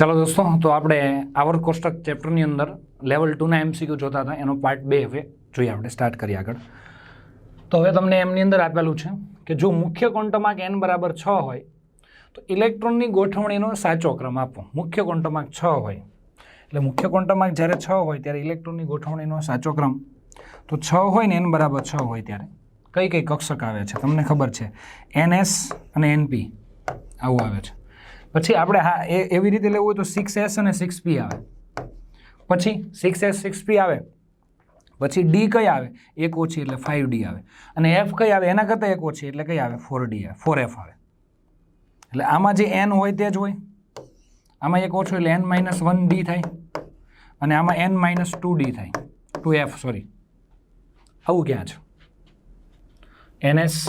ચાલો દોસ્તો, તો આપણે આવર કોષ્ટક ચેપ્ટરની અંદર લેવલ ટુના એમસીક્યુ જોતા હતા. એનો પાર્ટ બે હવે જોઈએ, આપણે સ્ટાર્ટ કરીએ આગળ. તો હવે તમને એમની અંદર આપેલું છે કે જો મુખ્ય ક્વોન્ટમાર્ક એન બરાબર છ હોય, તો ઇલેક્ટ્રોનની ગોઠવણીનો સાચો ક્રમ આપો મુખ્ય ક્વોન્ટમાર્ક છ હોય. એટલે મુખ્ય ક્વોન્ટમાર્ક જ્યારે છ હોય, ત્યારે ઇલેક્ટ્રોનની ગોઠવણીનો સાચો ક્રમ. તો છ હોય ને એન બરાબર છ હોય ત્યારે. કઈ કઈ કક્ષક આવે છે? તમને ખબર છે? એનએસ અને એનપી આવું આવે છે. પછી આપણે હા, એ, એવી રીતે લેવું હોય તો સિક્સ એસ અને સિક્સ પી આવે. પછી સિક્સ એસ સિક્સ પી આવે. પછી ડી કઈ આવે? એક ઓછી એટલે ફાઇવ ડી આવે. અને એફ કઈ આવે? એના કરતાં એક ઓછી એટલે કઈ આવે? ફોર ડી આવે. ફોર એફ આવે. એટલે આમાં જે એન હોય તે જ હોય. આમાં એક ઓછું એટલે એન માઇનસ વન ડી થાય. અને આમાં એન માઇનસ ટુ ડી થાય. ટુ એફ સોરી આવું ક્યાં છે? એનએસ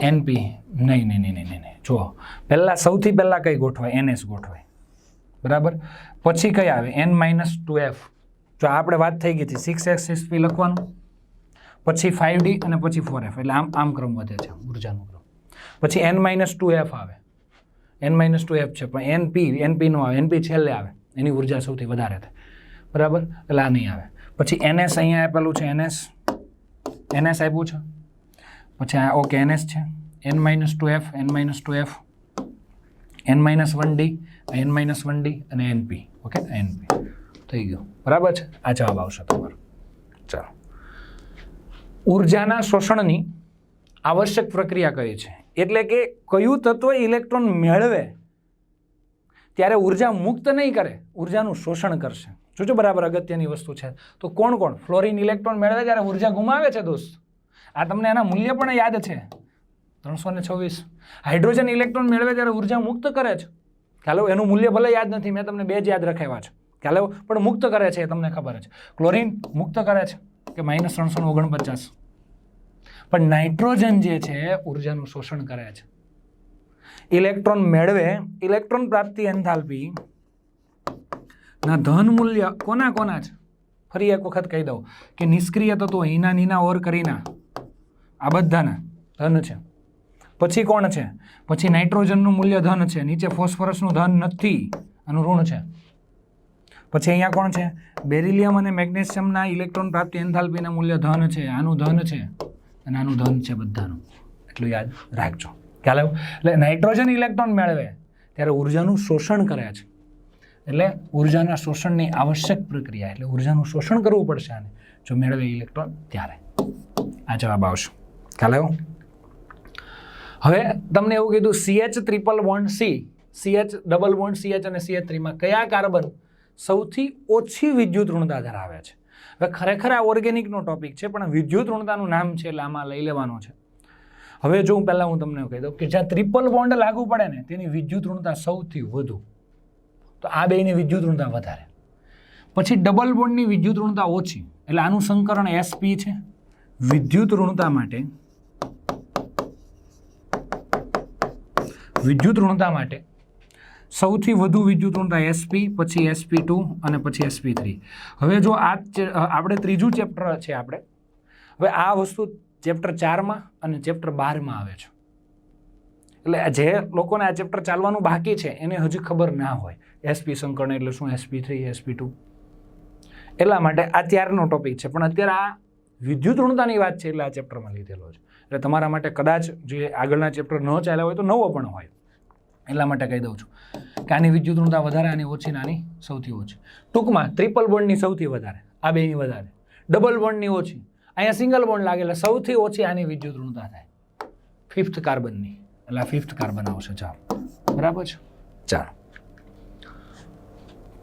એનપી નહીં નહીં નહીં નહીં નહીં. જુઓ. પહેલાં, સૌથી પહેલાં કઈ ગોઠવાય? એનએસ ગોઠવાય. બરાબર? પછી કઈ આવે? એન માઇનસ ટુ એફ જો આપણે વાત થઈ ગઈ હતી સિક્સ એક્સ સિક્સ લખવાનું. પછી ફાઇવ ડી અને પછી ફોર એફ એટલે આમ આમ ક્રમ વધે છે ઉર્જાનો ક્રમ. પછી એન માઇનસ ટુ એફ આવે. એન માઇનસ ટુ એફ છે, પણ એન પી આવે. એન પી છેલ્લે આવે. એની ઊર્જા સૌથી વધારે થાય. બરાબર? એટલે આ નહીં આવે. પછી એનએસ અહીંયા આપેલું છે એનએસ એનએસ આપ્યું છે? પછી આ ઓકે એનએસ છે. N minus two F, N minus two F, N minus one D, N minus one D અને એનપી ઓકે? એનપી થઈ ગયું. બરાબર છે? આ જવાબ આવશે તમારો. ચાલો. ઉર્જાના શોષણની આવશ્યક પ્રક્રિયા કઈ છે? એટલે કે કયું તત્વ ઇલેક્ટ્રોન મેળવે ત્યારે ઊર્જા મુક્ત નહીં કરે, ઉર્જાનું શોષણ કરશે. જોજો બરાબર અગત્યની વસ્તુ છે. તો કોણ કોણ? ફ્લોરિન ઇલેક્ટ્રોન મેળવે ત્યારે ઊર્જા ગુમાવે છે દોસ્ત. આ તમને એના મૂલ્ય પણ યાદ છે. ત્રણસો ને છવ્વીસ. હાઇડ્રોજન ઇલેક્ટ્રોન મેળવે ત્યારે ઊર્જા મુક્ત કરે છે. ખ્યાલો એનું મૂલ્ય ભલે યાદ નથી, મેં તમને બે જ યાદ રખાવ્યા છે. ખ્યાલો પણ મુક્ત કરે છે એ તમને ખબર છે. ક્લોરિન મુક્ત કરે છે, કે માઇનસ ત્રણસો ઓગણપચાસ. પણ નાઇટ્રોજન જે છે, ઉર્જાનું શોષણ કરે છે. ઇલેક્ટ્રોન મેળવે, ઇલેક્ટ્રોન પ્રાપ્તિ એન્થાલ્પી, ના ધન મૂલ્ય કોના કોના છે? ફરી એક વખત કહી દઉં, કે નિષ્ક્રિય તત્વો હિના નીના ઓર કરીના. આ બધાના ધન છે. પછી કોણ છે? પછી નાઇટ્રોજનનું મૂલ્ય ધન છે. નીચે ફોસ્ફરસનું ધન નથી. આનું ઋણ છે. પછી અહીંયા કોણ છે? બેરિલિયમ અને મેગ્નેશિયમના ઇલેક્ટ્રોન પ્રાપ્તિ એન્થાલ્પીના મૂલ્ય ધન છે. આનું ધન છે. અને આનું ધન છે બધાનું. એટલું યાદ રાખજો. ખ્યાલ આવ્યો? એટલે નાઇટ્રોજન ઇલેક્ટ્રોન મેળવે ત્યારે ઉર્જાનું શોષણ કરે છે. એટલે ઉર્જાના શોષણની આવશ્યક પ્રક્રિયા, એટલે ઉર્જાનું શોષણ કરવું પડશે આને. જો મેળવે ઇલેક્ટ્રોન ત્યારે. આ જવાબ આવશે. ખ્યાલ આવ્યો? હવે તમને એવું કીધું CH triple one C CH double one CH અને સીએચ થ્રીમાં કયા કાર્બન સૌથી ઓછી વિદ્યુત ઋણતા ધરાવે છે? હવે ખરેખર આ ઓર્ગેનિકનો ટોપિક છે, પણ વિદ્યુત ઋણતાનું નામ છે એટલે આમાં લઈ લેવાનો છે. હવે જો હું પહેલાં હું તમને કહી દઉં કે જ્યાં ત્રિપલ બોન્ડ લાગુ પડે ને, તેની વિદ્યુત ઋણતા સૌથી વધુ. તો આ બેની વિદ્યુત ઋણતા વધારે. પછી ડબલ બોન્ડની વિદ્યુત ઋણતા ઓછી. એટલે આનું સંકરણ એસપી છે. વિદ્યુત ઋણતા માટે વિદ્યુત ઋણતા માટે. સૌથી વધુ વિદ્યુત ઋણતા એસપી પછી એસપી ટુ અને પછી એસપી થ્રી હવે જો આ આપણે ત્રીજું ચેપ્ટર છે આપણે. હવે આ વસ્તુ ચેપ્ટર ચારમાં અને ચેપ્ટર બારમાં આવે છે. એટલે જે લોકોને આ ચેપ્ટર ચાલવાનું બાકી છે, એને હજી ખબર ના હોય. એસપી સંકરણ એટલે શું? એસપી થ્રી એસપી ટુ એટલા માટે આ ત્યારનો ટોપિક છે. પણ અત્યારે આ વિદ્યુત ઋણતાની વાત છે એટલે આ ચેપ્ટરમાં લીધેલો છે. એટલે તમારા માટે કદાચ જે આગળના ચેપ્ટર ન ચાલ્યા હોય તો નવો પણ હોય. એટલા માટે કહી દઉં છું કે આની વિદ્યુત ઋણતા વધારે, આની ઓછી નાની સૌથી ઓછી. ટૂંકમાં ટ્રિપલ બોન્ડની સૌથી વધારે, આ બેની વધારે. ડબલ બોન્ડની ઓછી. અહીંયા સિંગલ બોન્ડ લાગે એટલે સૌથી ઓછી આની વિદ્યુત ઋણતા થાય ફિફ્થ કાર્બનની એટલે ફિફ્થ કાર્બન આવશે, ચાલો. બરાબર છે? ચાલો.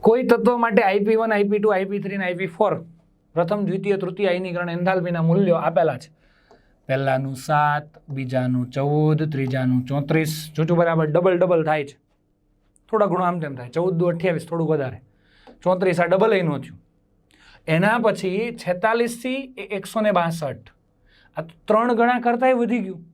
કોઈ તત્વ માટે IP one IP two IP three અને આઈપી ફોર પ્રથમ, દ્વિતીય, તૃતીય આયનીકરણ એન્થાલ્પીના મૂલ્યો આપેલા છે. પહેલાનું સાત, બીજાનું ચૌદ, ત્રીજાનું ચોત્રીસ. જોજો બરાબર ડબલ ડબલ થાય છે. થોડા ઘણું આમ તેમ થાય. ચૌદ દુ અઠ્યાવીસ, થોડું વધારે. ચોત્રીસ આ ડબલ એનું થયું. એના પછી છેતાલીસથી એકસો ને બાસઠ. આ ત્રણ ગણા કરતાંય વધી ગયું.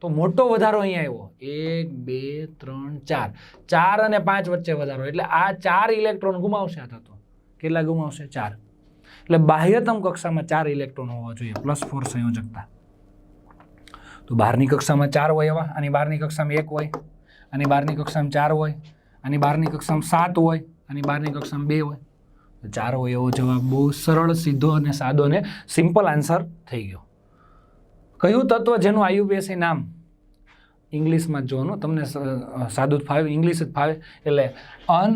તો મોટો વધારો અહીંયા આવ્યો. એક, બે, ત્રણ, ચાર. ચાર અને પાંચ વચ્ચે વધારો. એટલે આ ચાર ઇલેક્ટ્રોન ગુમાવશે આ થતો. કેટલા ગુમાવશે? ચાર. એટલે બાહ્યતમ કક્ષામાં ચાર ઇલેક્ટ્રોન હોવા જોઈએ. પ્લસ ફોર સંયોજકતા. તો બહારની કક્ષામાં ચાર હોય એવા આની બહારની કક્ષામાં એક હોય આની બહારની કક્ષામાં ચાર હોય આની બહારની કક્ષામાં સાત હોય આની બહારની કક્ષામાં બે હોય. તો ચાર હોય એવો જવાબ બહુ સરળ, સીધો અને સાદો અને સિમ્પલ આન્સર થઈ ગયો. કયું તત્વ જેનું આયુપીએસસી નામ ઇંગ્લિશમાં જોવાનું, તમને સાદું ફાવે, ઇંગ્લિશ જ ફાવે, એટલે અન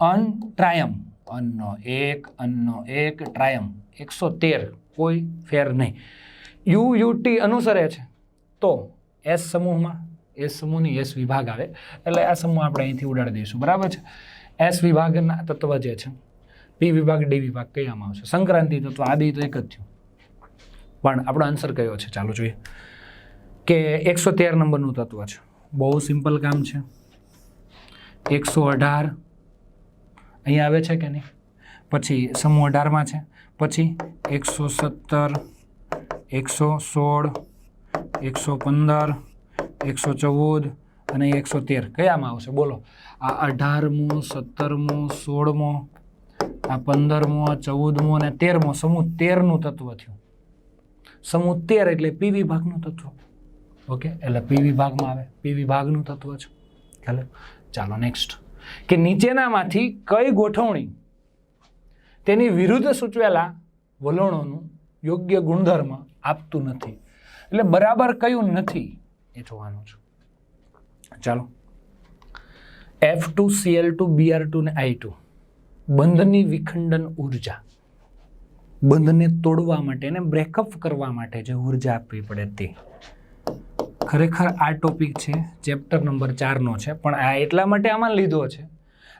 અન ટ્રાયમ. અનનો એક અનનો એક, ટ્રાયમ. એકસો તેર, કોઈ ફેર નહીં. યુ યુટી અનુસરે છે. તો એસ સમૂહમાં, એસ સમૂહની એસ વિભાગ આવે, એટલે આ સમૂહ આપણે અહીંથી ઉડાડી દઈશું, બરાબર છે? એસ વિભાગના તત્વ જે છે પી વિભાગ, ડી વિભાગ કયામાં આવશે. સંક્રાંતિ તત્વ, આદિ તો એક જ થયું પણ આપણો આન્સર કયો છે? ચાલો જોઈએ. કે એકસો તેર નંબરનું તત્વ છે. બહુ સિમ્પલ કામ છે. એકસો અઢાર. અહીંયા આવે છે કે નહીં? પછી સમૂહ અઢારમાં છે. પછી એકસો સત્તર, એકસો સોળ એકસો પંદર, એકસો ચૌદ અને એકસો તેર. કયામાં આવશે? બોલો. આ અઢારમો, સત્તરમો, સોળમો, આ પંદરમો ચૌદમો અને તેરમો. સમૂહ તેરનું તત્વ થયું. સમૂહ તેર એટલે પી વિભાગનું તત્વ. ઓકે? એટલે પી વિભાગમાં આવે. પી વિભાગનું તત્વ છે. ખ્યાલ ચાલો નેક્સ્ટ કે નીચેનામાંથી કઈ ગોઠવણી તેની વિરુદ્ધ સૂચવેલા વલણોનું યોગ્ય ગુણધર્મ આપતું નથી? એટલે બરાબર કયું નથી એ જોવાનું છે. ચાલો. F two C L two B R two ને આઈ ટુ બંધની વિખંડન ઊર્જા. બંધને તોડવા માટે એને બ્રેકઅપ કરવા માટે જે ઊર્જા આપવી પડે તે. ખરેખર આ ટોપિક છે ચેપ્ટર નંબર ચારનો છે, પણ આ એટલા માટે આમાં લીધો છે.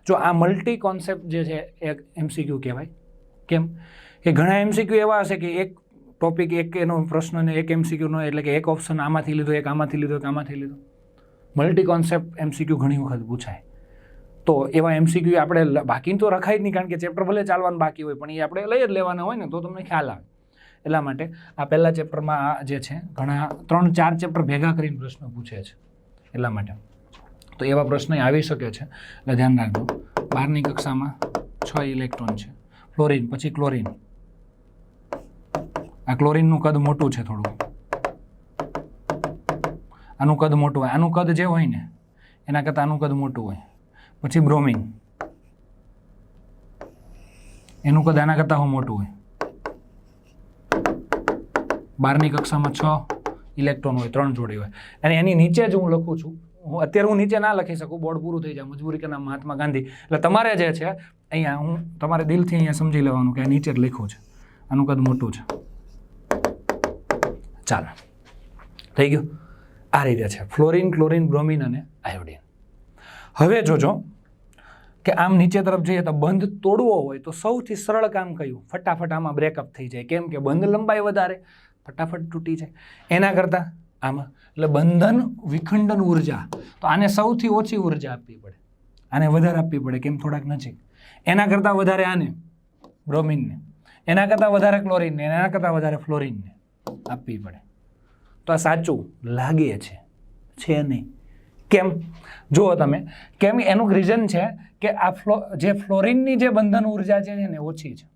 જો આ મલ્ટી કોન્સેપ્ટ જે છે એક એમસીક્યુ કહેવાય. કેમ? કે ઘણા એમસીક્યુ એવા હશે કે એક ટોપિક એક એનો પ્રશ્ન ને એક એમસીક્યુનો એટલે કે એક ઓપ્શન આમાંથી લીધો, એક આમાંથી લીધો, એક આમાંથી લીધો. મલ્ટી કોન્સેપ્ટ એમસીક્યુ ઘણી વખત પૂછાય. તો એવા એમસીક્યુ આપણે બાકી તો રખાય જ નહીં, કારણ કે ચેપ્ટર ભલે ચાલવાનું બાકી હોય, પણ એ આપણે લઈ જ લેવાના હોય ને, તો તમને ખ્યાલ આવે. એટલા માટે આ પહેલાં ચેપ્ટરમાં આ જે છે, ઘણા ત્રણ, ચાર ચેપ્ટર ભેગા કરીને પ્રશ્ન પૂછે છે. એટલા માટે. તો એવા પ્રશ્ન આવી શકે છે. એટલે ધ્યાન રાખજો. બારની કક્ષામાં છ ઇલેક્ટ્રોન છે. ફ્લોરિન પછી ક્લોરિન આ ક્લોરિનનું કદ મોટું છે થોડું. આનું કદ મોટું હોય. આનું કદ જે હોય ને, એના કરતાં આનું કદ મોટું હોય. પછી બ્રોમિન. એનું કદ આના કરતાં હું મોટું હોય. બારની કક્ષામાં છ ઇલેક્ટ્રોન હોય, ત્રણ જોડી હોય. અને એની નીચે જ હું લખું છું. હું અત્યારે હું નીચે ના લખી શકું, બોર્ડ પૂરું થઈ જાય, મજબૂરી કે નામ મહાત્મા ગાંધી. એટલે તમારે જે છે, અહીંયા હું તમારે દિલથી અહીંયા સમજી લેવાનું કે નીચે જ લખ્યું છે. આનું કદ મોટું છે. ચાલો. થઈ ગયું? આ રીતે છે. ફ્લોરિન, ક્લોરિન, બ્રોમિન અને આયોડિન. હવે જોજો કે આમ નીચે તરફ જઈએ તો બંધ તોડવો હોય તો સૌથી સરળ કામ કયું? ફટાફટ આમાં બ્રેકઅપ થઈ જાય. કેમ કે બંધ લંબાઈ વધારે. ફટાફટ તૂટી જાય. એના કરતાં આમાં, એટલે બંધન, વિખંડન ઊર્જા. તો આને સૌથી ઓછી ઊર્જા આપવી પડે. આને વધારે આપવી પડે કેમ? થોડાક નજીક. એના કરતાં વધારે આને બ્રોમિનને. એના કરતાં વધારે ક્લોરિનને. એના કરતાં વધારે ફ્લોરિનને. આપવી પડે. તો આ સાચું લાગે છે. છે નહીં. કેમ? જુઓ તમે, કેમ એનું રીઝન છે કે આ ફ્લો, જે ફ્લોરિનની જે બંધન ઊર્જા છે ને, ઓછી છે.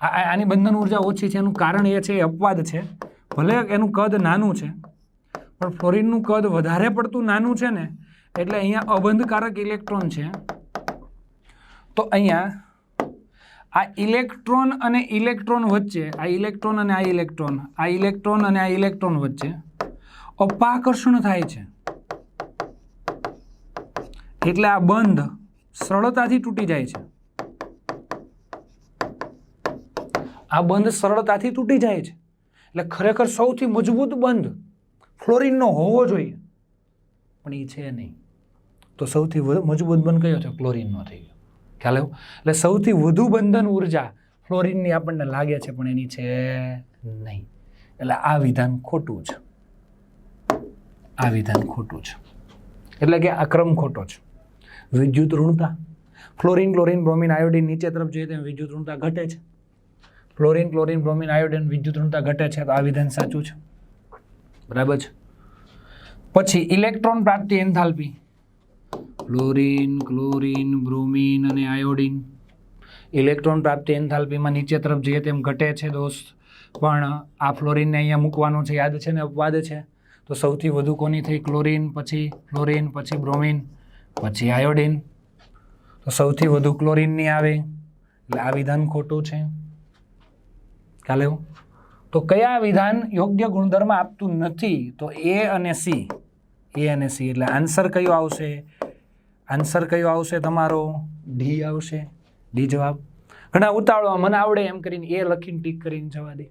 આની બંધન ઊર્જા ઓછી છે, એનું કારણ એ છે અપવાદ છે. ભલે એનું કદ નાનું છે, પણ ફ્લોરિનનું કદ વધારે પડતું નાનું છે ને, એટલે અહીંયા અબંધકારક ઇલેક્ટ્રોન છે. તો અહીંયા આ ઇલેક્ટ્રોન અને ઇલેક્ટ્રોન વચ્ચે, આ ઇલેક્ટ્રોન અને આ ઇલેક્ટ્રોન આ ઇલેક્ટ્રોન અને આ ઇલેક્ટ્રોન વચ્ચે અપાકર્ષણ થાય છે. એટલે આ બંધ સરળતાથી તૂટી જાય છે. આ બંધ સરળતાથી તૂટી જાય છે. એટલે ખરેખર સૌથી મજબૂત બંધ ફ્લોરિનનો હોવો જોઈએ. પણ એ છે નહીં. તો સૌથી મજબૂત બંધ કયો છે? ક્લોરિનનો થઈ ખ્યાલ આવ્યો? એટલે સૌથી વધુ બંધન ઊર્જા ફ્લોરિનની આપણને લાગે છે, પણ એની છે નહીં. એટલે આ વિધાન ખોટું છે. આ વિધાન ખોટું છે. એટલે કે આ ક્રમ ખોટો છે. વિદ્યુત ઋણતા. ફ્લોરિન, ક્લોરિન, બ્રોમિન, આયોડિન નીચે તરફ જોઈએ તેમ વિદ્યુત ઋણતા ઘટે છે. ફ્લોરિન, ક્લોરિન, બ્રોમિન, આયોડિન, વિદ્યુત ઋણતા ઘટે છે તો આ વિધાન સાચું છે. બરાબર છે? પછી ઇલેક્ટ્રોન પ્રાપ્તિ એન્થાલ્પી. ફ્લોરિન ક્લોરિન બ્રોમિન અને આયોડિન ઇલેક્ટ્રોન પ્રાપ્તિ એન્થાલ્પીમાં નીચે તરફ જઈએ તેમ ઘટે છે દોસ્ત, પણ આ ફ્લોરિનને અહીંયા મૂકવાનું છે, યાદ છે ને અપવાદ છે? તો સૌથી વધુ કોની થઈ? ક્લોરિન પછી ફ્લોરિન પછી બ્રોમિન પછી આયોડિન તો સૌથી વધુ ક્લોરિનની આવે? એટલે આ વિધાન ખોટું છે. આવ્યો તો કયા વિધાન યોગ્ય ગુણધર્મ આપતું નથી? તો એ અને સી એ અને સી એટલે આન્સર કયો આવશે? આન્સર કયો આવશે તમારો? ડી આવશે? ડી જવાબ? ઘણા ઉતાવળવા મને આવડે એમ કરીને એ લખીને ટીક કરીને જવા દે.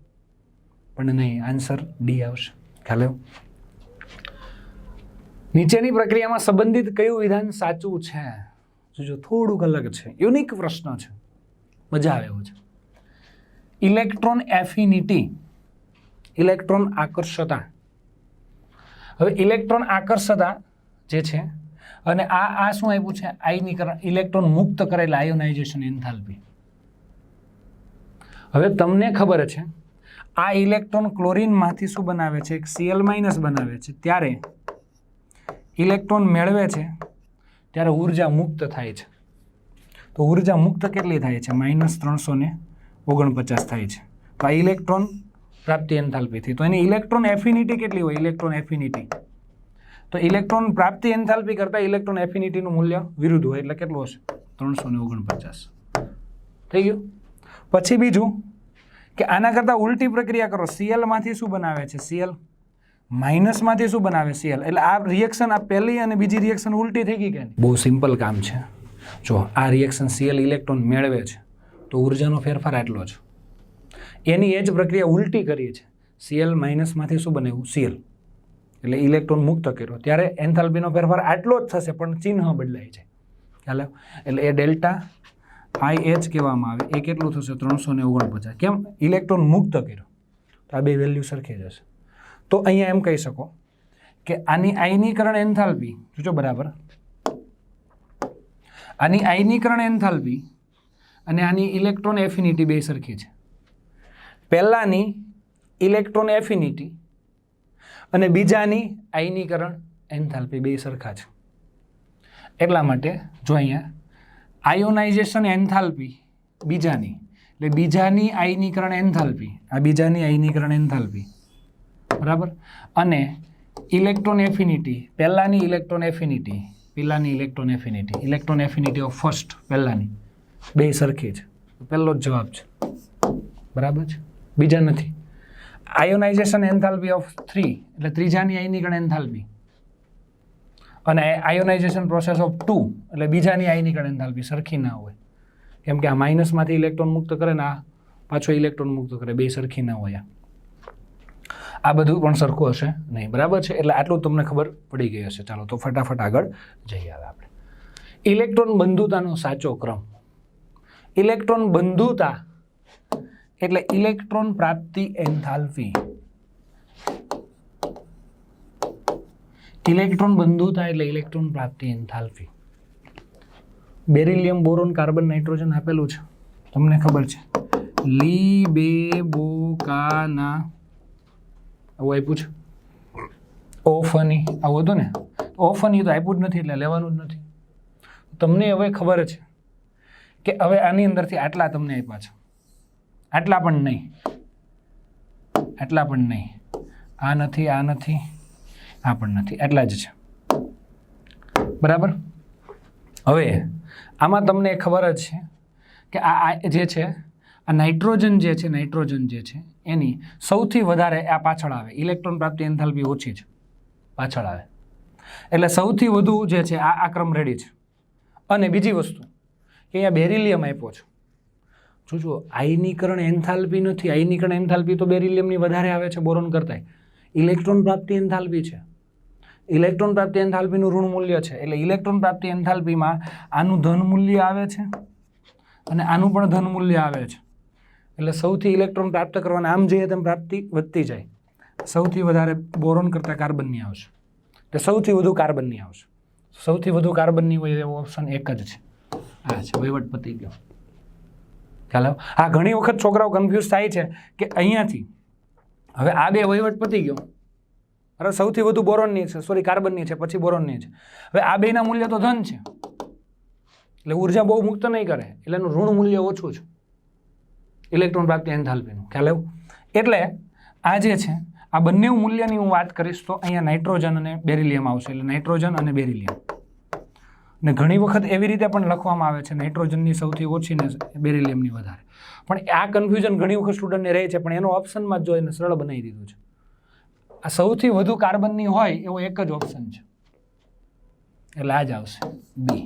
પણ નહીં આન્સર ડી આવશે. ખ્યાલ નીચેની પ્રક્રિયામાં સંબંધિત કયું વિધાન સાચું છે? જોજો, થોડુંક અલગ છે. યુનિક પ્રશ્ન છે. મજા આવે એવું છે. ઇલેક્ટ્રોન એફિનિટી ઇલેક્ટ્રોન આકર્ષતા. હવે ઇલેક્ટ્રોન આકર્ષતા જે છે અને આ આ શું આપ્યું છે? આયનીકરણ, ઇલેક્ટ્રોન મુક્ત કરેલા આયોનાઇઝેશન એન્થાલ્પી. હવે તમને ખબર છે, આ ઇલેક્ટ્રોન ક્લોરીનમાંથી શું બનાવે છે? એક સીએલ માઇનસ બનાવે છે. ત્યારે ઇલેક્ટ્રોન મેળવે છે, ત્યારે ઊર્જા મુક્ત થાય છે. તો ઊર્જા મુક્ત કેટલી થાય છે? માઇનસ ત્રણસો ને ઓગણપચાસ થાય છે. તો આ ઇલેક્ટ્રોન પ્રાપ્તિ એન્થાલ્પીથી. તો એની ઇલેક્ટ્રોન એફિનિટી કેટલી હોય? Electron affinity. તો ઇલેક્ટ્રોન પ્રાપ્તિ એન્થાલ્પી કરતાં ઇલેક્ટ્રોન એફિનિટીનું મૂલ્ય વિરુદ્ધ હોય એટલે કેટલું હશે? ત્રણસો ને ઓગણપચાસ. થઈ ગયું? પછી બીજું કે આના કરતાં ઉલટી પ્રક્રિયા કરો. સીએલમાંથી શું બનાવે છે? સીએલ માઇનસમાંથી શું બનાવે? સીએલ એટલે આ રિએક્શન આ પહેલી અને બીજી રિએક્શન ઉલટી થઈ ગઈ કે બહુ સિમ્પલ કામ છે. જો આ રિએક્શન સીએલ ઇલેક્ટ્રોન મેળવે છે તો ઉર્જાનો ફેરફાર આટલો છે એની એ જ પ્રક્રિયા ઉલટી કરીએ છે સીએલ માઇનસમાંથી શું બનાવ્યું? સીએલ એટલે ઇલેક્ટ્રોન મુક્ત કર્યો. ત્યારે એન્થાલ્પીનો ફેરફાર આટલો જ થશે, પણ ચિહ્ન બદલાય છે. ખ્યાલ એટલે એ ડેલ્ટા આઈ એચ કહેવામાં આવે. એ કેટલું થશે? ત્રણસો ને ઓગણપચાસ. કેમ? ઇલેક્ટ્રોન મુક્ત કર્યો. તો આ બે વેલ્યુ સરખી જશે તો અહીંયા એમ કહી શકો કે આની આયનીકરણ એન્થાલ્પી, જોજો બરાબર. આની આયનીકરણ એન્થાલ્પી અને આની ઇલેક્ટ્રોન એફિનિટી બે સરખી છે. પહેલાંની ઇલેક્ટ્રોન એફિનિટી અને બીજાની આયનીકરણ એન્થાલ્પી બે સરખા છે. એટલા માટે જો અહીંયા આયોનાઇઝેશન એન્થાલ્પી બીજાની, એટલે બીજાની આયનીકરણ એન્થાલ્પી, આ બીજાની આયનીકરણ એન્થાલ્પી. બરાબર? અને ઇલેક્ટ્રોન એફિનિટી, પહેલાંની ઇલેક્ટ્રોન એફિનિટી, પહેલાંની electron affinity electron affinity of first, પહેલાંની. બે સરખી છે. પહેલો જ જવાબ છે. બરાબર છે? બીજા નથી. આયોનાઇઝેશન એન્થાલ્પી ઓફ થ્રી, એટલે ત્રીજાની આયનીકરણ એન્થાલ્પી. અને આયોનાઇઝેશન પ્રોસેસ ઓફ ટુ, એટલે બીજાની આયનીકરણ એન્થાલ્પી, સરખી ના હોય. કેમ કે આ માઇનસમાંથી ઇલેક્ટ્રોન મુક્ત કરે ને આ પાછો ઇલેક્ટ્રોન મુક્ત કરે, બે સરખી ના હોય આ. બધું પણ સરખું હશે નહીં, બરાબર છે? એટલે આટલું તમને ખબર પડી ગઈ હશે. ચાલો તો ફટાફટ આગળ જઈએ હવે આપણે. ઇલેક્ટ્રોન બંધુતાનો સાચો ક્રમ. ઇલેક્ટ્રોન બંધુતા એટલે ઇલેક્ટ્રોન પ્રાપ્તિ એન્થાલ્પી. ઇલેક્ટ્રોન બંધુ થાય એટલે ઇલેક્ટ્રોન પ્રાપ્તિ enthalpy. Beryllium boron carbon nitrogen આપેલું છે. તમને ખબર છે. લી બે બો કા ના આવું આપ્યું છે. ઓફની, આવું હતું ને? ઓફની તો આપ્યું જ નથી એટલે લેવાનું જ નથી. તમને હવે ખબર છે કે હવે આની અંદરથી આટલા તમને આપ્યા છે. આટલા પણ નહીં. આટલા પણ નહીં. આ નથી આ નથી, આ પણ નથી. એટલા જ છે. બરાબર? હવે, આમાં તમને ખબર જ છે કે આ જે છે, આ નાઇટ્રોજન જે છે, નાઇટ્રોજન જે છે, એની સૌથી વધારે આ પાછળ આવે. ઇલેક્ટ્રોન પ્રાપ્તિ એન્થાલ્પી ઓછી છે. પાછળ આવે. એટલે સૌથી વધુ જે છે, આ આક્રમ રેડી છે. અને બીજી વસ્તુ, કે અહીંયા બેરિલિયમ આપ્યો છે. જોજો આયનીકરણ એન્થાલ્પી નથી. આયનીકરણ એન્થાલ્પી તો બેરિલિયમની વધારે આવે છે બોરોન કરતાંય. ઇલેક્ટ્રોન પ્રાપ્તિ એન્થાલ્પી છે. ઇલેક્ટ્રોન પ્રાપ્તિ એન્થાલ્પીનું ઋણ મૂલ્ય છે. એટલે ઇલેક્ટ્રોન પ્રાપ્તિ એન્થાલ્પીમાં આનું ધન મૂલ્ય આવે છે અને આનું પણ ધન મૂલ્ય આવે છે. એટલે સૌથી ઇલેક્ટ્રોન પ્રાપ્ત કરવાના આમ જઈએ તેમ પ્રાપ્તિ વધતી જાય. સૌથી વધારે બોરોન કરતાં કાર્બનની આવશે. એટલે સૌથી વધુ કાર્બનની આવશે. સૌથી વધુ કાર્બનની હોય એવો ઓપ્શન એક જ છે. આ છે વહીવટ પતી ગયો ખ્યાલ? હા, ઘણી વખત છોકરાઓ કન્ફ્યુઝ થાય છે કે અહીંયાથી, હવે આ બે વહીવટ પતી ગયો. અરે, સૌથી વધુ બોરોનની છે સોરી કાર્બનની છે, પછી બોરોનની છે. હવે આ બેના મૂલ્ય તો ધન છે. એટલે ઊર્જા બહુ મુક્ત નહીં કરે, એટલે એનું ઋણ મૂલ્ય ઓછું છે. ઇલેક્ટ્રોન પ્રાપ્તિ એન્થાલ્પીનું, ખ્યાલ એટલે આ જે છે, આ બંને મૂલ્યની હું વાત કરીશ તો અહીંયા નાઇટ્રોજન અને બેરિલિયમ આવશે, એટલે નાઇટ્રોજન અને બેરિલિયમ. ને ઘણી વખત એવી રીતે પણ લખવામાં આવે છે નાઇટ્રોજનની સૌથી ઓછી ને બેરિલિયમની વધારે. પણ આ કન્ફ્યુઝન ઘણી વખત સ્ટુડન્ટને રહે છે, પણ એનો ઓપ્શનમાં જ જો એને સરળ બનાવી દીધું છે. આ સૌથી વધુ કાર્બનની હોય એવો એક જ ઓપ્શન છે. એટલે આ જ આવશે. બી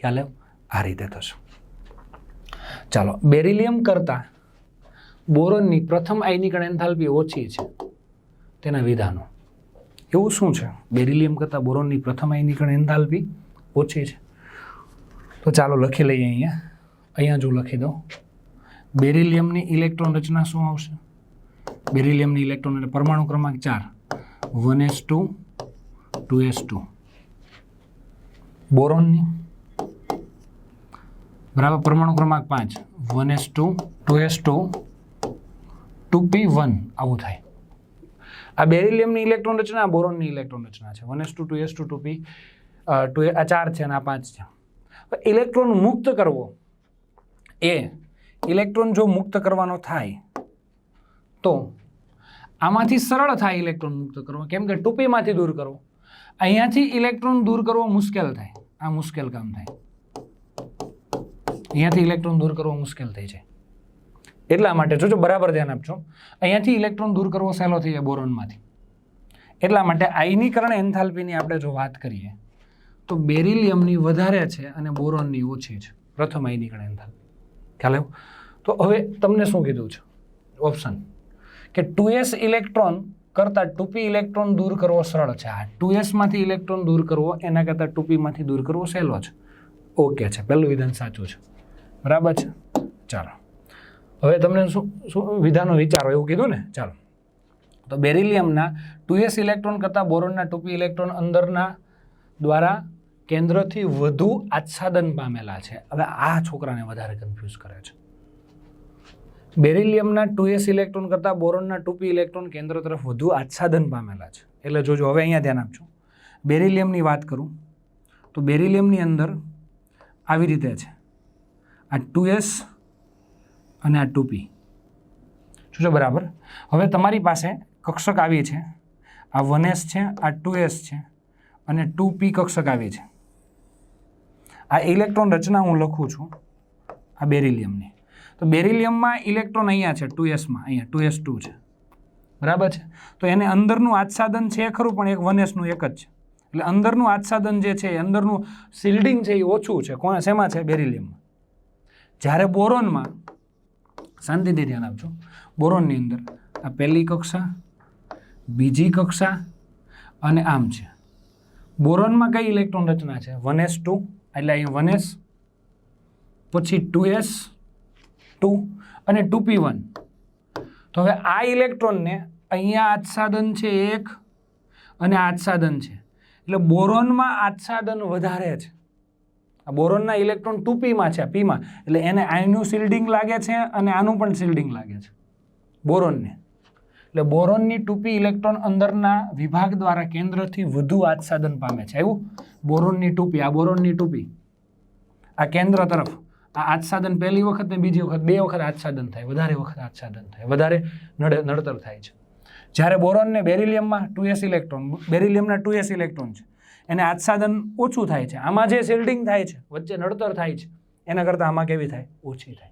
ખ્યાલ? આ રીતે થશે. ચાલો બેરિલિયમ કરતાં બોરોનની પ્રથમ આયનીકરણ એન્થાલ્પી ઓછી છે. તેના વિધાનો. એવું શું છે? બેરિલિયમ કરતાં બોરોનની પ્રથમ આયનીકરણ એન્થાલ્પી ઓછી છે. તો ચાલો લખી લઈએ અહીંયા. અહીંયા જો લખી દઉં. બેરિલિયમની ઇલેક્ટ્રોન રચના શું આવશે? બેરિલિયમની ઇલેક્ટ્રોન એટલે પરમાણુ ક્રમાંક ચાર. One S two two S two. બોરોનની. બરાબર, પરમાણુ ક્રમાંક પાંચ. One S two two S two two P one. આવું થાય. આ બેરિલિયમની ઇલેક્ટ્રોન રચના, બોરોનની ઇલેક્ટ્રોન રચના છે. One S two two S two two P two આ ચાર છે અને આ પાંચ છે. ઇલેક્ટ્રોન મુક્ત કરવો એ ઇલેક્ટ્રોન જો મુક્ત કરવાનો થાય, તો આમાંથી સરળ થાય ઇલેક્ટ્રોન મુક્ત કરવો. કેમ કે ટુપીમાંથી દૂર કરવો. અહીંયાથી ઇલેક્ટ્રોન દૂર કરવો મુશ્કેલ થાય. આ મુશ્કેલ કામ થાય. અહીંયાથી ઇલેક્ટ્રોન દૂર કરવો મુશ્કેલ થઈ જાય એટલા માટે જોજો બરાબર ધ્યાન આપજો. અહીંયાથી ઇલેક્ટ્રોન દૂર કરવો સહેલો થઈ જાય બોરોનમાંથી. એટલા માટે આયનીકરણ એન્થાલ્પીની આપણે જો વાત કરીએ તો બેરિલિયમની વધારે છે અને બોરોનની ઓછી છે. પ્રથમ આયનીકરણ એન્થાલ્પી ખ્યાલ આવ્યો? તો હવે તમને શું કીધું છે? ઓપ્શન. કે ટુ એસ ઇલેક્ટ્રોન કરતાં ટુપી ઇલેક્ટ્રોન દૂર કરવો સરળ છે. આ ટુ એસમાંથી ઇલેક્ટ્રોન દૂર કરવો, એના કરતાં ટુપીમાંથી દૂર કરવો સહેલો છે. ઓકે છે. પહેલું વિધાન સાચું છે. બરાબર છે? ચાલો. હવે તમને શું શું વિધાનો વિચારો? એવું કીધું ને? ચાલો. તો બેરિલિયમના ટુ એસ ઇલેક્ટ્રોન કરતાં બોરોનના ટુપી ઇલેક્ટ્રોન અંદરના દ્વારા કેન્દ્રથી વધુ આચ્છાદન પામેલા છે. હવે આ છોકરાને વધારે કન્ફ્યુઝ કરે છે. બેરિલિયમના ટુ એસ ઇલેક્ટ્રોન કરતાં બોરોનના ટુપી ઇલેક્ટ્રોન કેન્દ્ર તરફ વધુ આચ્છાદન પામેલા છે. એટલે જોજો, હવે અહીંયા ધ્યાન આપજો. બેરિલિયમની વાત કરું. તો બેરિલિયમની અંદર આવી રીતે છે. આ ટુ એસ અને આ ટુપી. જોજો બરાબર. હવે તમારી પાસે કક્ષક આવી છે. આ વન એસ છે, આ ટુ એસ છે અને ટુ પી કક્ષક આવી છે. આ ઇલેક્ટ્રોન રચના હું લખું છું. આ બેરિલિયમની. તો બેરિલિયમમાં ઇલેક્ટ્રોન અહીંયા છે, ટુ એસમાં અહીંયા, ટુ એસ ટુ છે. બરાબર છે? તો એને અંદરનું આચ્છાદન છે ખરું, પણ એક વન એસનું એક જ છે. એટલે અંદરનું આચ્છાદન જે છે, એ અંદરનું શિલ્ડિંગ છે, એ ઓછું છે. કોણ, શેમાં છે? બેરિલિયમમાં. જ્યારે બોરોનમાં, શાંતિથી ધ્યાન આપજો. બોરોનની અંદર આ પહેલી કક્ષા, બીજી કક્ષા અને આમ છે. બોરોનમાં કઈ ઇલેક્ટ્રોન રચના છે? વન એસ ટુ એટલે અહીં વન એસ પછી ટુ એસ ટુ અને ટુ પી વન તો હવે આ ઇલેક્ટ્રોનને અહીંયા આચ્છાદન છે એક અને આચ્છાદન છે. એટલે બોરોનમાં આચ્છાદન વધારે છે. આ બોરોનના ઇલેક્ટ્રોન ટુ પીમાં છે પીમાં એટલે એને આનું શિલ્ડિંગ લાગે છે અને આનું પણ શિલ્ડિંગ લાગે છે, બોરોનને. એટલે બોરોનની ટુપી ઇલેક્ટ્રોન અંદરના વિભાગ દ્વારા કેન્દ્રથી વધુ આચ્છાદન પામે છે. આવ્યું? બોરોનની ટૂપી, આ બોરોનની ટૂપી. આ કેન્દ્ર તરફ. આ આચ્છાદન પહેલી વખત ને બીજી વખત, બે વખત આચ્છાદન થાય, વધારે વખત આચ્છાદન થાય, વધારે નડે, નડતર થાય છે. જ્યારે બોરોનને બેરિલિયમમાં ટુ એસ ઇલેક્ટ્રોન, બેરિલિયમના ટુ એસ ઇલેક્ટ્રોન છે. એને આચ્છાદન ઓછું થાય છે. આમાં જે શિલ્ડિંગ થાય છે, વચ્ચે નડતર થાય છે, એના કરતાં આમાં કેવી થાય? ઓછી થાય.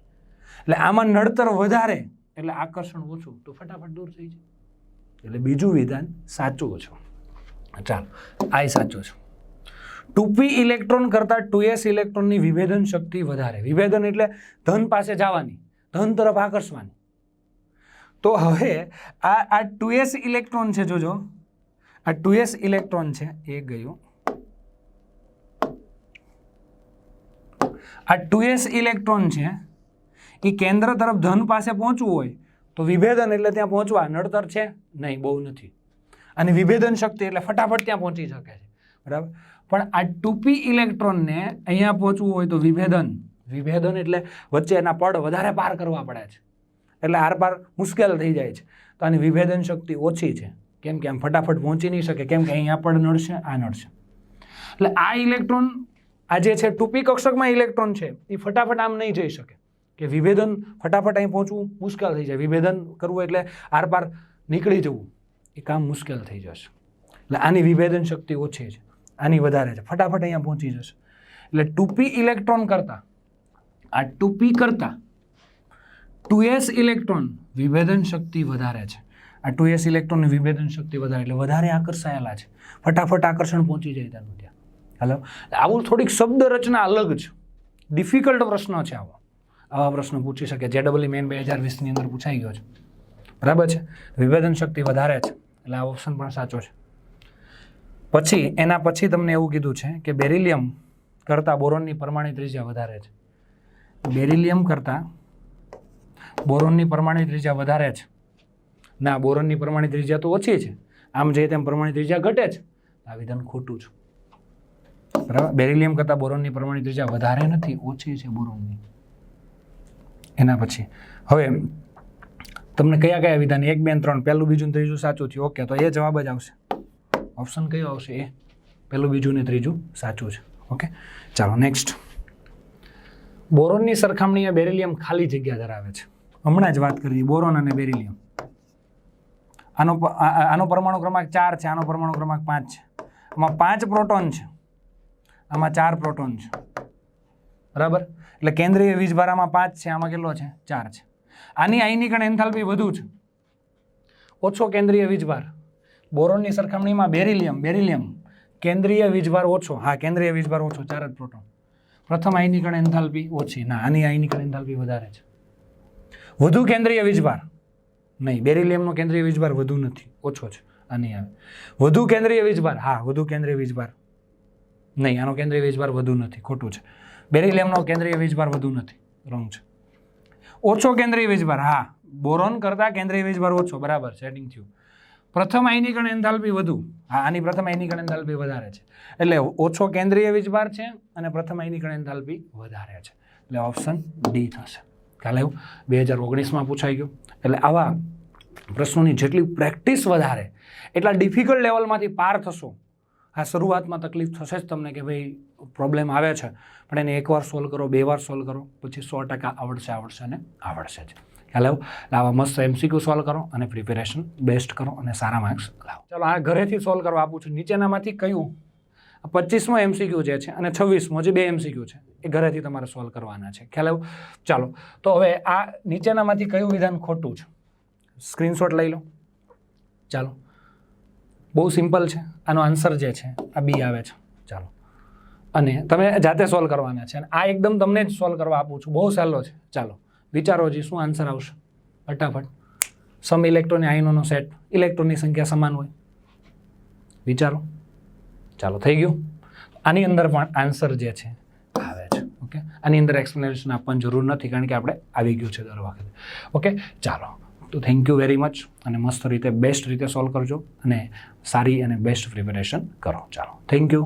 એટલે આમાં નડતર વધારે, એટલે આકર્ષણ ઓછું, તો ફટાફટ દૂર થઈ જાય. એટલે બીજું વિધાન સાચું છે ચાલો, આ સાચું છે. ટુપી ઇલેક્ટ્રોન કરતાં ટુ એસ ઇલેક્ટ્રોનની વિભેદન શક્તિ વધારે. વિભેદન એટલે ધન પાસે જવાની, ધન તરફ આકર્ષવાની. તો હવે આ આ ટુ એસ ઇલેક્ટ્રોન છે, જોજો. આ ટુ એસ ઇલેક્ટ્રોન છે, એ ગયું. આ ટુ એસ ઇલેક્ટ્રોન છે, એ કેન્દ્ર તરફ ધન પાસે પહોંચવું હોય, તો વિભેદન એટલે ત્યાં પહોંચવા, નડતર છે? નહીં, બહુ નથી. અને વિભેદન શક્તિ એટલે ફટાફટ ત્યાં પહોંચી શકે છે. બરાબર? પણ આ ટૂપી ઇલેક્ટ્રોનને અહીંયા પહોંચવું હોય તો વિભેદન. વિભેદન એટલે વચ્ચે એના પડ વધારે પાર કરવા પડે છે. એટલે આર પાર મુશ્કેલ થઈ જાય છે. તો આની વિભેદન શક્તિ ઓછી છે. કેમ કે આમ ફટાફટ પહોંચી નહીં શકે. કેમ કે અહીંયા પડ નડશે, આ નડશે. એટલે આ ઇલેક્ટ્રોન, આ જે છે ટૂપી કક્ષકમાં ઇલેક્ટ્રોન છે, એ ફટાફટ આમ નહીં જઈ શકે. કે વિભેદન ફટાફટ અહીં પહોંચવું મુશ્કેલ થઈ જાય. વિભેદન કરવું એટલે આર પાર નીકળી જવું. એ કામ મુશ્કેલ થઈ જશે. એટલે આની વિભેદન શક્તિ ઓછી છે. આની વધારે છે. ફટાફટ અહીંયા પહોંચી જશે. એટલે ટુ ઇલેક્ટ્રોન કરતાં, આ ટુ પી કરતાં ટુ એસ ઇલેક્ટ્રોન વિભેદન શક્તિ વધારે છે. આ ટુ એસ ઇલેક્ટ્રોનની વિભેદન શક્તિ વધારે, એટલે વધારે આકર્ષાયેલા છે. ફટાફટ આકર્ષણ પહોંચી જાય તેનું ત્યાં હલો? આવું થોડીક શબ્દ રચના અલગ છે. ડિફિકલ્ટ પ્રશ્ન છે આવો. આવા પ્રશ્નો પૂછી શકે. જે ડબલ મેન બે હજાર વીસની અંદર પૂછાઈ ગયો છે. બરાબર છે? વિભેદન શક્તિ વધારે છે. એટલે આ ઓપ્શન પણ સાચો છે. પછી, એના પછી તમને એવું કીધું છે કે બેરિલિયમ કરતાં બોરોનની પરમાણિત ત્રિજ્યા વધારે છે. બેરિલિયમ કરતાં બોરોનની પરમાણિત ત્રિજ્યા વધારે છે. ના, બોરોનની પરમાણિત ત્રિજ્યા તો ઓછી છે. આમ જઈએ તેમ પરમાણિત ત્રિજ્યા ઘટે છે. આ વિધાન ખોટું છે. બરાબર? બેરિલિયમ કરતાં બોરોનની પરમાણિત ત્રિજ્યા વધારે નથી, ઓછી છે બોરોનની. એના પછી, હવે તમને કયા કયા વિધાન, એક, બે, ત્રણ, પહેલું, બીજું ત્રીજું સાચું થયું? ઓકે, તો એ જવાબ જ આવશે. ઓપ્શન કયો આવશે એ? પહેલું, બીજું ને ત્રીજું સાચું છે. ઓકે ચાલો નેક્સ્ટ બોરોનની સરખામણીએ બેરિલિયમ ખાલી જગ્યા ધરાવે છે. હમણાં જ વાત કરી, બોરોન અને બેરિલિયમ. આનો આનો પરમાણુ ક્રમાંક ચાર છે, આનો પરમાણુ ક્રમાંક પાંચ છે. આમાં પાંચ પ્રોટોન છે. આમાં ચાર પ્રોટોન છે. બરાબર? એટલે કેન્દ્રીય વીજભારામાં પાંચ છે, આમાં કેટલો છે? ચાર છે. આની આયનીકરણ એન્થાલ્પી વધુ છે. ઓછો કેન્દ્રીય વીજભાર. બોરોનની સરખામણીમાં બેરિલિયમ બેરિલિયમ કેન્દ્રીય વીજભાર ઓછો. હા, કેન્દ્રીય વીજભાર ઓછો, ચાર જ પ્રોટોન. પ્રથમ આયનીકરણ એન્થાલ્પી ઓછી. ના, આની આયનીકરણ એન્થાલ્પી વધારે છે. વધુ કેન્દ્રીય વીજભાર. નહીં, બેરિલિયમનો કેન્દ્રીય વીજભાર વધુ નથી, ઓછો છે, આની આવે. વધુ કેન્દ્રીય વીજભાર. હા, વધુ કેન્દ્રીય વીજભાર. નહીં, આનો કેન્દ્રીય વીજભાર વધુ નથી, ખોટું છે. બેરિલિયમનો કેન્દ્રીય વીજભાર વધુ નથી રોંગ છે. ઓછો કેન્દ્રીય વીજભાર. હા, બોરોન કરતાં કેન્દ્રીય વીજભાર ઓછો, બરાબર સેટિંગ થયું. પ્રથમ આયનીકરણ એન્થાલ્પી વધુ. હા, આની પ્રથમ આયનીકરણ એન્થાલ્પી વધારે છે. એટલે ઓછો કેન્દ્રીય વીજભાર છે અને પ્રથમ આયનીકરણ એન્થાલ્પી વધારે છે. એટલે ઓપ્શન ડી થશે. ખ્યાલ આવ્યું બે હજાર ઓગણીસમાં પૂછાઈ ગયું. એટલે આવા પ્રશ્નોની જેટલી પ્રેક્ટિસ વધારે, એટલા ડિફિકલ્ટ લેવલમાંથી પાર થશો. આ શરૂઆતમાં તકલીફ થશે જ તમને કે ભાઈ પ્રોબ્લેમ આવે છે. પણ એને એકવાર સોલ્વ કરો, બે વાર સોલ્વ કરો, પછી સો ટકા આવડશે આવડશે અને આવડશે જ. આવ્યો આવા મસ્ત એમસીક્યુ સોલ્વ કરો અને પ્રિપેરેશન બેસ્ટ કરો અને સારા માર્ક્સ લાવો. ચાલો, આ ઘરેથી સોલ્વ કરવા આપું છું. નીચેનામાંથી કયું? પચીસમો એમસીક્યુ જે છે અને છવ્વીસમો જે બે એમસીક્યુ છે, એ ઘરેથી તમારે સોલ્વ કરવાના છે. ખ્યાલ આવ્યો ચાલો, તો હવે આ નીચેનામાંથી કયું વિધાન ખોટું છે? સ્ક્રીનશોટ લઈ લો. ચાલો. બહુ સિમ્પલ છે. આનો આન્સર જે છે, આ બી આવે છે. ચાલો. અને તમે જાતે સોલ્વ કરવાના છે. અને આ એકદમ તમને જ સોલ્વ કરવા આપું છું. બહુ સહેલો છે. ચાલો. વિચારો જી શું આન્સર આવશે? ફટાફટ. સમ ઇલેક્ટ્રોનિક આયનોનો સેટ ઇલેક્ટ્રોનની સંખ્યા સમાન હોય. વિચારો. ચાલો, થઈ ગયું. આની અંદર પણ આન્સર જે છે, આવે છે. ઓકે આની અંદર એક્સપ્લેનેશન આપવાની જરૂર નથી, કારણ કે આપણે આવી ગયું છે દર વખતે. ઓકે ચાલો. તો થેન્ક યુ વેરી મચ અને મસ્ત રીતે બેસ્ટ રીતે સોલ્વ કરજો અને સારી અને બેસ્ટ પ્રિપેરેશન કરો. ચાલો થેન્ક યુ